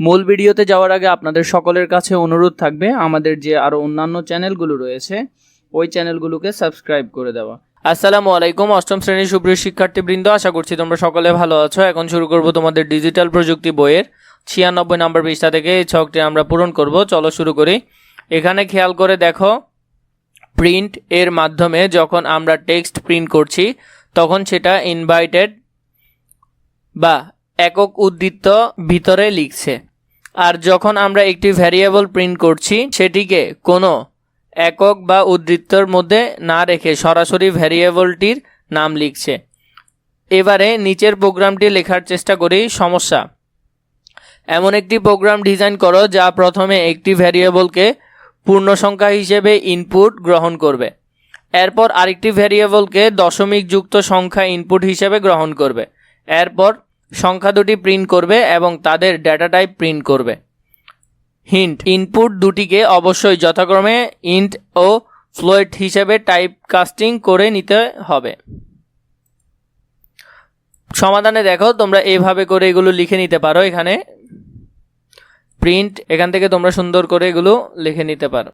মূল ভিডিওতে যাওয়ার আগে আপনাদের সকলের কাছে অনুরোধ থাকবে, আমাদের যে আরও অন্যান্য চ্যানেলগুলো রয়েছে, ওই চ্যানেলগুলোকে সাবস্ক্রাইব করে দেওয়া। আসসালামু আলাইকুম, অষ্টম শ্রেণির সুপ্রিয় শিক্ষার্থীবৃন্দ, আশা করছি তোমরা সকলে ভালো আছো। এখন শুরু করব তোমাদের ডিজিটাল প্রযুক্তি বইয়ের ছিয়ানব্বই নম্বর পৃষ্ঠা থেকে এই ছকটি আমরা পূরণ করব। চলো শুরু করি। এখানে খেয়াল করে দেখো প্রিন্ট এর মাধ্যমে যখন আমরা টেক্সট প্রিন্ট করছি, তখন সেটা ইনভাইটেড বা একক উদ্দীপ্ত ভিতরে লিখছে। আর যখন আমরা একটি ভ্যারিয়েবল প্রিন্ট করছি, সেটিকে কোনো একক বা উদ্বৃত্তর মধ্যে না রেখে সরাসরি ভ্যারিয়েবলটির নাম লিখছে। এবারে নিচের প্রোগ্রামটি লেখার চেষ্টা করি, সমস্যা। এমন একটি প্রোগ্রাম ডিজাইন করো, যা প্রথমে একটি ভ্যারিয়েবলকে পূর্ণ সংখ্যা হিসেবে ইনপুট গ্রহণ করবে। এরপর আরেকটি ভ্যারিয়েবলকে দশমিক যুক্ত সংখ্যা ইনপুট হিসেবে গ্রহণ করবে। এরপর সংখ্যা দুটি প্রিন্ট করবে এবং তাদের ডেটা টাইপ প্রিন্ট করবে। হিন্ট ইনপুট দুটিকে অবশ্যই যথাক্রমে ইন্ট ও ফ্লোয়েট হিসেবে টাইপ কাস্টিং করে নিতে হবে। সমাধানে দেখো, তোমরা এইভাবে করে এগুলো লিখে নিতে পারো এখানে। প্রিন্ট এখান থেকে তোমরা সুন্দর করে এগুলো লিখে নিতে পারো।